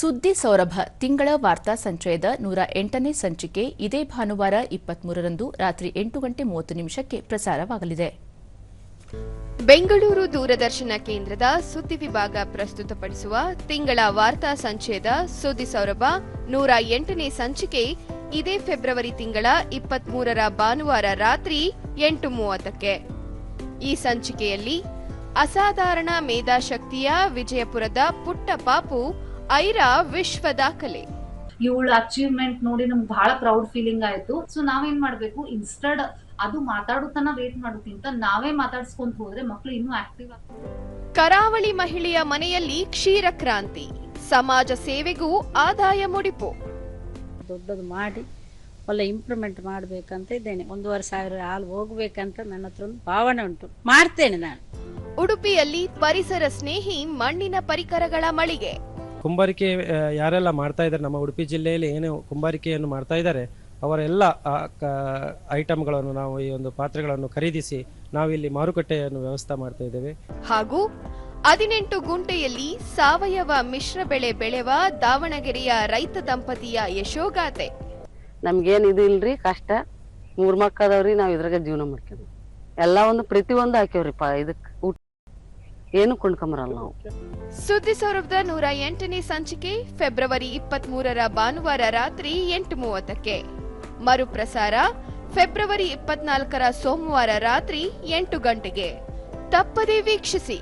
ಸುದ್ದಿ ಸೌರಭ, ತಿಂಗಳ ವಾರ್ತಾ ಸಂಚಯದ ನೂರ ಎಂಟನೇ ಸಂಚಿಕೆ ಇದೇ ಭಾನುವಾರ ಇಪ್ಪತ್ಮೂರರಂದು ರಾತ್ರಿ ಎಂಟು ಗಂಟೆ ಮೂವತ್ತು ನಿಮಿಷಕ್ಕೆ ಪ್ರಸಾರವಾಗಲಿದೆ. ಬೆಂಗಳೂರು ದೂರದರ್ಶನ ಕೇಂದ್ರದ ಸುದ್ದಿ ವಿಭಾಗ ಪ್ರಸ್ತುತಪಡಿಸುವ ತಿಂಗಳ ವಾರ್ತಾ ಸಂಚಯದ ಸುದ್ದಿ ಸೌರಭ, ನೂರ ಎಂಟನೇ ಸಂಚಿಕೆ ಇದೇ ಫೆಬ್ರವರಿ ತಿಂಗಳ ಇಪ್ಪತ್ಮೂರರ ಭಾನುವಾರ ರಾತ್ರಿ ಎಂಟು ಮೂವತ್ತಕ್ಕೆ. ಈ ಸಂಚಿಕೆಯಲ್ಲಿ ಅಸಾಧಾರಣ ಮೇಧಾಶಕ್ತಿಯ ವಿಜಯಪುರದ ಪುಟ್ಟ ಪಾಪು ಐರಾ ವಿಶ್ವ ದಾಖಲೆ ಇವಳ ಅಚೀವ್ಮೆಂಟ್ ನೋಡಿ ನಮ್ಗೆ ಬಹಳ ಪ್ರೌಡ್ ಫೀಲಿಂಗ್ ಆಯ್ತು. ಸೊ ನಾವೇನ್ ಮಾಡ್ಬೇಕು? ಇನ್ಸ್ಟೆಡ್ ಅದು ಮಾತಾಡೋತನ ವೇಟ್ ಮಾಡೋಕ್ಕಿಂತ ನಾವೇ ಮಾತಾಡ್ಸ್ಕೊಂತ ಹೋದ್ರೆ ಮಕ್ಕಳು ಇನ್ನೂ ಆಕ್ಟಿವ್ ಆಗ್ತಾರೆ. ಕರಾವಳಿ ಮಹಿಳೆಯ ಮನೆಯಲ್ಲಿ ಕ್ಷೀರ ಕ್ರಾಂತಿ. ಸಮಾಜ ಸೇವೆಗೂ ಆದಾಯ ಮುಡಿಪು. ದೊಡ್ಡದು ಮಾಡಿ ಒಳ್ಳೆ ಇಂಪ್ರೂವ್ಮೆಂಟ್ ಮಾಡಬೇಕಂತ ಇದ್ದೇನೆ. ಒಂದೂವರೆ ಸಾವಿರ ಹಾಲು ಹೋಗ್ಬೇಕಂತ ನನ್ನ ಹತ್ರ ಒಂದು ಭಾವನೆ ಉಂಟು. ಮಾಡ್ತೇನೆ ನಾನು. ಉಡುಪಿಯಲ್ಲಿ ಪರಿಸರ ಸ್ನೇಹಿ ಮಣ್ಣಿನ ಪರಿಕರಗಳ ಮಳಿಗೆ. ಕುಂಬಾರಿಕೆ ಯಾರೆಲ್ಲ ಮಾಡ್ತಾ ಇದ್ದಾರೆ ನಮ್ಮ ಉಡುಪಿ ಜಿಲ್ಲೆಯಲ್ಲಿ ಏನು ಕುಂಬಾರಿಕೆಯನ್ನು ಮಾಡ್ತಾ ಇದ್ದಾರೆ ಅವರೆಲ್ಲ ಆ, ಕ- ಐಟಮ್ಗಳನ್ನು ನಾವು ಈ ಒಂದು ಪಾತ್ರೆಗಳನ್ನು ಖರೀದಿಸಿ ನಾವಿಲ್ಲಿ ಮಾರುಕಟ್ಟೆಯನ್ನು ವ್ಯವಸ್ಥೆ ಮಾಡ್ತಾ ಇದ್ದೇವೆ. ಹಾಗೂ ಹದಿನೆಂಟು ಗುಂಟೆಯಲ್ಲಿ ಸಾವಯವ ಮಿಶ್ರ ಬೆಳೆ ಬೆಳೆವ ದಾವಣಗೆರೆಯ ರೈತ ದಂಪತಿಯ ಯಶೋಗಾಥೆ. ನಮ್ಗೇನ್ ಇದು ಇಲ್ರಿ ಕಷ್ಟ. ಮೂರ್ ಮಕ್ಕದವ್ರಿ ನಾವ್ ಇದ್ರಾಗ ಜೀವನ ಮಾಡ್ತೀವಿ ಎಲ್ಲ ಒಂದು ಪ್ರತಿಯೊಂದು ಹಾಕ್ಯವ್ರಿ ಇದಕ್ಕೆ ಇದಕ್ ಊಟ ಏನು ಕೊಂಡ್ಕೊಂಬರಲ್ಲ ನಾವು. ಸುದ್ದಿ ಸೌರಭದ ನೂರ ಎಂಟನೇ ಸಂಚಿಕೆ ಫೆಬ್ರವರಿ ಇಪ್ಪತ್ತ್ ಮೂರರ ಭಾನುವಾರ ರಾತ್ರಿ ಎಂಟು ಮೂವತ್ತಕ್ಕೆ. ಮರುಪ್ರಸಾರ ಫೆಬ್ರವರಿ ಇಪ್ಪತ್ನಾಲ್ಕರ ಸೋಮವಾರ ರಾತ್ರಿ ಎಂಟು ಗಂಟೆಗೆ. ತಪ್ಪದೇ ವೀಕ್ಷಿಸಿ.